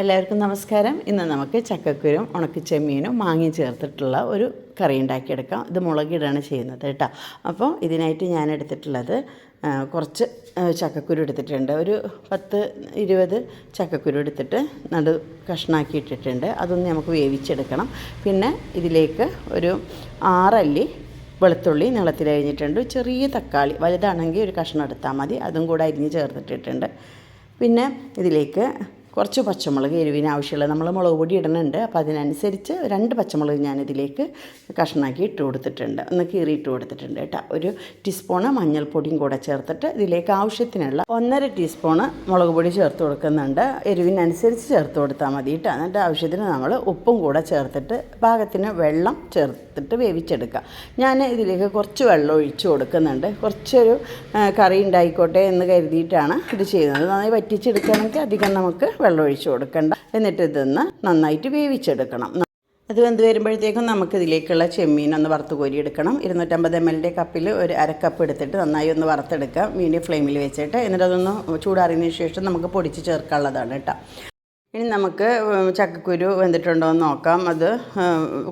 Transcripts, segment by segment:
എല്ലാവർക്കും നമസ്കാരം. ഇന്ന് നമുക്ക് ചക്കക്കുരും ഉണക്കച്ചെമ്മീനും മാങ്ങി ചേർത്തിട്ടുള്ള ഒരു കറി ഉണ്ടാക്കിയെടുക്കാം. ഇത് മുളകിടാണ് ചെയ്യുന്നത് കേട്ടോ. അപ്പോൾ ഇതിനായിട്ട് ഞാൻ എടുത്തിട്ടുള്ളത് കുറച്ച് ചക്കക്കുരു എടുത്തിട്ടുണ്ട്. ഒരു പത്ത് ഇരുപത് ചക്കക്കുരു എടുത്തിട്ട് നടു കഷ്ണാക്കി ഇട്ടിട്ടുണ്ട്. അതൊന്ന് നമുക്ക് വേവിച്ചെടുക്കണം. പിന്നെ ഇതിലേക്ക് ഒരു ആറല്ലി വെളുത്തുള്ളി നീളത്തിൽ അരിഞ്ഞിട്ടുണ്ട്. ചെറിയ തക്കാളി വലുതാണെങ്കിൽ ഒരു കഷ്ണം എടുത്താൽ മതി. അതും കൂടെ അരിഞ്ഞ് ചേർത്തിട്ടിട്ടുണ്ട്. പിന്നെ ഇതിലേക്ക് കുറച്ച് പച്ചമുളക് എരിവിന് ആവശ്യമുള്ള നമ്മൾ മുളക് പൊടി ഇടുന്നുണ്ട് അപ്പോൾ അതിനനുസരിച്ച് രണ്ട് പച്ചമുളക് ഞാനിതിലേക്ക് കഷ്ണാക്കി ഇട്ട് കൊടുത്തിട്ടുണ്ട്. ഒന്ന് കീറി ഇട്ട് കൊടുത്തിട്ടുണ്ട് കേട്ടോ. ഒരു ടീസ്പൂണ് മഞ്ഞൾപ്പൊടിയും കൂടെ ചേർത്തിട്ട് ഇതിലേക്ക് ആവശ്യത്തിനുള്ള ഒന്നര ടീസ്പൂണ് മുളക് പൊടി ചേർത്ത് കൊടുക്കുന്നുണ്ട്. എരിവിനനുസരിച്ച് ചേർത്ത് കൊടുത്താൽ മതി കേട്ടോ. എന്നിട്ട് ആവശ്യത്തിന് നമ്മൾ ഉപ്പും കൂടെ ചേർത്തിട്ട് പാകത്തിന് വെള്ളം ചേർത്തിട്ട് വേവിച്ചെടുക്കുക ഞാൻ ഇതിലേക്ക് കുറച്ച് വെള്ളം ഒഴിച്ചു കൊടുക്കുന്നുണ്ട്. കുറച്ചൊരു കറി ഉണ്ടായിക്കോട്ടെ എന്ന് കരുതിയിട്ടാണ് ഇത് ചെയ്യുന്നത്. നന്നായി വറ്റിച്ചെടുക്കുകയാണെങ്കിൽ അധികം നമുക്ക് വെള്ളം ഒഴിച്ച് കൊടുക്കണ്ട. എന്നിട്ട് ഇതൊന്ന് നന്നായിട്ട് വേവിച്ചെടുക്കണം. അത് വെന്ത് വരുമ്പോഴത്തേക്കും നമുക്കിതിലേക്കുള്ള ചെമ്മീൻ ഒന്ന് വറുത്ത് കോരി എടുക്കണം. ഇരുന്നൂറ്റമ്പത് എം എല്ലിന്റെ കപ്പിൽ ഒരു അര കപ്പ് എടുത്തിട്ട് നന്നായി ഒന്ന് വറുത്തെടുക്കാം. മീഡിയം ഫ്ലെയിമിൽ വെച്ചിട്ട് എന്നിട്ട് അതൊന്ന് ചൂടാറിയതിന് ശേഷം നമുക്ക് പൊടിച്ച് ചേർക്കാനുള്ളതാണ് കേട്ടോ ഇനി നമുക്ക് ചക്കക്കുരു വെന്തിട്ടുണ്ടോ എന്ന് നോക്കാം. അത്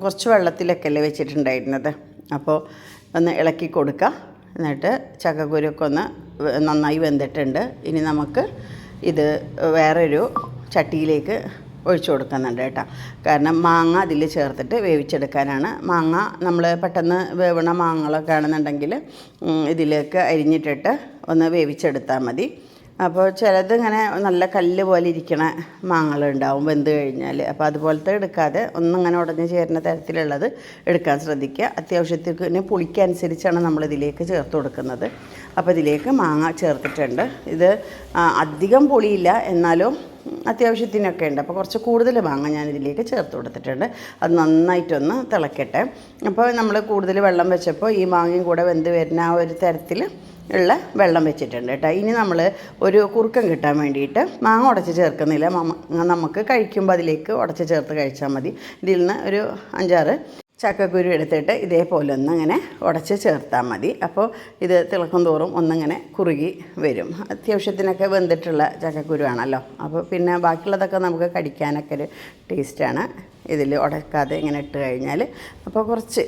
കുറച്ച് വെള്ളത്തിലൊക്കെ അല്ലേ വെച്ചിട്ടുണ്ടായിരുന്നത്. അപ്പോൾ ഒന്ന് ഇളക്കി കൊടുക്കുക എന്നിട്ട് ചക്കക്കുരുക്കൊന്ന് നന്നായി വെന്തിട്ടുണ്ട്. ഇനി നമുക്ക് ഇത് വേറൊരു ചട്ടിയിലേക്ക് ഒഴിച്ചു കൊടുക്കുന്നുണ്ട് കേട്ടോ. കാരണം മാങ്ങ അതിൽ ചേർത്തിട്ട് വേവിച്ചെടുക്കാനാണ്. മാങ്ങ നമ്മൾ പെട്ടെന്ന് വേവണ മാങ്ങകളൊക്കെ ആണെന്നുണ്ടെങ്കിൽ ഇതിലേക്ക് അരിഞ്ഞിട്ടിട്ട് ഒന്ന് വേവിച്ചെടുത്താൽ മതി. അപ്പോൾ ചിലത് ഇങ്ങനെ നല്ല കല്ല് പോലെ ഇരിക്കണ മാങ്ങളുണ്ടാവും വെന്ത് കഴിഞ്ഞാൽ. അപ്പോൾ അതുപോലത്തെ എടുക്കാതെ ഒന്നും ഇങ്ങനെ ഉടഞ്ഞു ചേരുന്ന തരത്തിലുള്ളത് എടുക്കാൻ ശ്രദ്ധിക്കുക. അത്യാവശ്യത്തിന് പുളിക്കനുസരിച്ചാണ് നമ്മൾ ഇതിലേക്ക് ചേർത്ത് കൊടുക്കുന്നത്. അപ്പോൾ ഇതിലേക്ക് മാങ്ങ ചേർത്തിട്ടുണ്ട്. ഇത് അധികം പുളിയില്ല. എന്നാലും അത്യാവശ്യത്തിനൊക്കെ ഉണ്ട്. അപ്പോൾ കുറച്ച് കൂടുതൽ മാങ്ങ ഞാൻ ഇതിലേക്ക് ചേർത്ത് കൊടുത്തിട്ടുണ്ട്. അത് നന്നായിട്ടൊന്ന് തിളക്കട്ടെ. അപ്പോൾ നമ്മൾ കൂടുതൽ വെള്ളം വെച്ചപ്പോൾ ഈ മാങ്ങയും കൂടെ വെന്ത് വരുന്ന ആ ഒരു തരത്തിൽ ഉള്ള വെള്ളം വെച്ചിട്ടുണ്ട് കേട്ടോ. ഇനി നമ്മൾ ഒരു കുറുക്കം കിട്ടാൻ വേണ്ടിയിട്ട് മാങ്ങ ഉടച്ച് ചേർക്കുന്നില്ല. മാങ്ങ നമുക്ക് കഴിക്കുമ്പോൾ അതിലേക്ക് ഉടച്ച് ചേർത്ത് കഴിച്ചാൽ മതി. ഇതിൽ നിന്ന് ഒരു അഞ്ചാറ് ചക്കക്കുരു എടുത്തിട്ട് ഇതേപോലെ ഒന്ന് ഇങ്ങനെ ഉടച്ച് ചേർത്താൽ മതി. അപ്പോൾ ഇത് തിളക്കും തോറും ഒന്നിങ്ങനെ കുറുകി വരും. അത്യാവശ്യത്തിനൊക്കെ വെന്തിട്ടുള്ള ചക്കക്കുരു ആണല്ലോ അപ്പോൾ പിന്നെ ബാക്കിയുള്ളതൊക്കെ നമുക്ക് കടിക്കാനൊക്കെ ഒരു ടേസ്റ്റാണ്. ഇതിൽ ഉടക്കാതെ ഇങ്ങനെ ഇട്ട് കഴിഞ്ഞാൽ അപ്പോൾ കുറച്ച്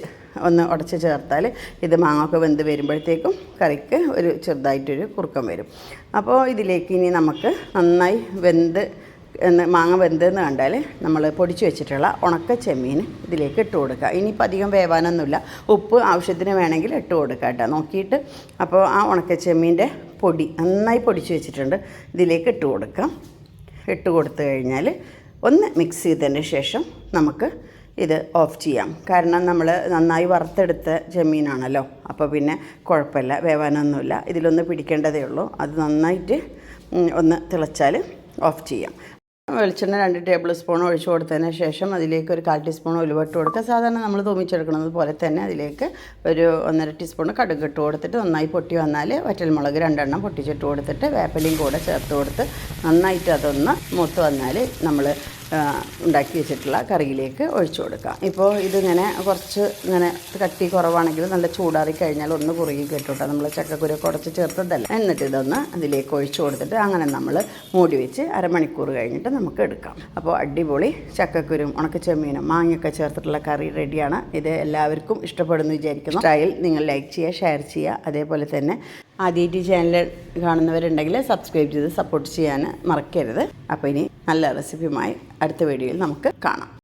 ഒന്ന് ഉടച്ച് ചേർത്താൽ ഇത് മാങ്ങൊക്കെ വെന്ത് വരുമ്പോഴത്തേക്കും കറിക്ക് ഒരു ചെറുതായിട്ടൊരു കുറുക്കം വരും. അപ്പോൾ ഇതിലേക്ക് ഇനി നമുക്ക് നന്നായി വെന്ത് എന്ന് മാങ്ങ വെന്തെന്ന് കണ്ടാൽ നമ്മൾ പൊടിച്ചു വെച്ചിട്ടുള്ള ഉണക്ക ചെമ്മീൻ ഇതിലേക്ക് ഇട്ട് കൊടുക്കുക. ഇനിയിപ്പോൾ അധികം വേവാനൊന്നുമില്ല. ഉപ്പ് ആവശ്യത്തിന് വേണമെങ്കിൽ ഇട്ട് കൊടുക്കുക കേട്ടോ. നോക്കിയിട്ട് അപ്പോൾ ആ ഉണക്ക ചെമ്മീന്റെ പൊടി നന്നായി പൊടിച്ച് വെച്ചിട്ടുണ്ട്. ഇതിലേക്ക് ഇട്ട് കൊടുക്കാം. ഇട്ട് കൊടുത്തു കഴിഞ്ഞാൽ ഒന്ന് മിക്സ് ചെയ്തതിന് ശേഷം നമുക്ക് ഇത് ഓഫ് ചെയ്യാം. കാരണം നമ്മൾ നന്നായി വറുത്തെടുത്ത ചെമ്മീനാണല്ലോ. അപ്പോൾ പിന്നെ കുഴപ്പമില്ല. വേവാനൊന്നുമില്ല. ഇതിലൊന്ന് പിടിക്കേണ്ടതേ ഉള്ളൂ. അത് നന്നായിട്ട് ഒന്ന് തിളച്ചാൽ ഓഫ് ചെയ്യാം. വെളിച്ചെണ്ണ രണ്ട് ടേബിൾ സ്പൂൺ ഒഴിച്ചു കൊടുത്തതിന് ശേഷം അതിലേക്ക് ഒരു കാൽ ടീസ്പൂൺ ഉലുവട്ട് കൊടുക്കുക. സാധാരണ നമ്മൾ തൂമിച്ചെടുക്കുന്നത് പോലെ തന്നെ അതിലേക്ക് ഒരു ഒന്നര ടീസ്പൂൺ കടുക് ഇട്ട് കൊടുത്തിട്ട് നന്നായി പൊട്ടി വന്നാൽ വറ്റൽമുളക് രണ്ടെണ്ണം പൊട്ടിച്ചിട്ട് കൊടുത്തിട്ട് വേപ്പലയും കൂടെ ചേർത്ത് കൊടുത്ത് നന്നായിട്ട് അതൊന്ന് മൂത്ത് വന്നാൽ നമ്മൾ ഉണ്ടാക്കി വെച്ചിട്ടുള്ള കറിയിലേക്ക് ഒഴിച്ചു കൊടുക്കാം. ഇപ്പോൾ ഇതിങ്ങനെ കുറച്ച് ഇങ്ങനെ കട്ടി കുറവാണെങ്കിൽ നല്ല ചൂടാറി കഴിഞ്ഞാൽ ഒന്ന് കുറുകി കിട്ടും നമ്മൾ ചക്കക്കുരു കുറച്ച് ചേർത്തതല്ല? എന്നിട്ട് ഇതൊന്ന് അതിലേക്ക് ഒഴിച്ചു കൊടുത്തിട്ട് അങ്ങനെ നമ്മൾ മൂടി വെച്ച് അരമണിക്കൂർ കഴിഞ്ഞിട്ട് നമുക്ക് എടുക്കാം. അപ്പോൾ അടിപൊളി ചക്കക്കുരും ഉണക്കച്ചെമ്മീനും മാങ്ങയൊക്കെ ചേർത്തിട്ടുള്ള കറി റെഡിയാണ്. ഇത് എല്ലാവർക്കും ഇഷ്ടപ്പെടുന്നു വിചാരിക്കുന്നു. സ്റ്റൈൽ നിങ്ങൾ ലൈക്ക് ചെയ്യുക ഷെയർ ചെയ്യുക. അതേപോലെ തന്നെ ആദ്യമായിട്ട് ചാനൽ കാണുന്നവരുണ്ടെങ്കിൽ സബ്സ്ക്രൈബ് ചെയ്ത് സപ്പോർട്ട് ചെയ്യാൻ മറക്കരുത്. അപ്പോൾ ഇനി നല്ല റെസിപ്പിയുമായി അടുത്ത വീഡിയോയിൽ നമുക്ക് കാണാം.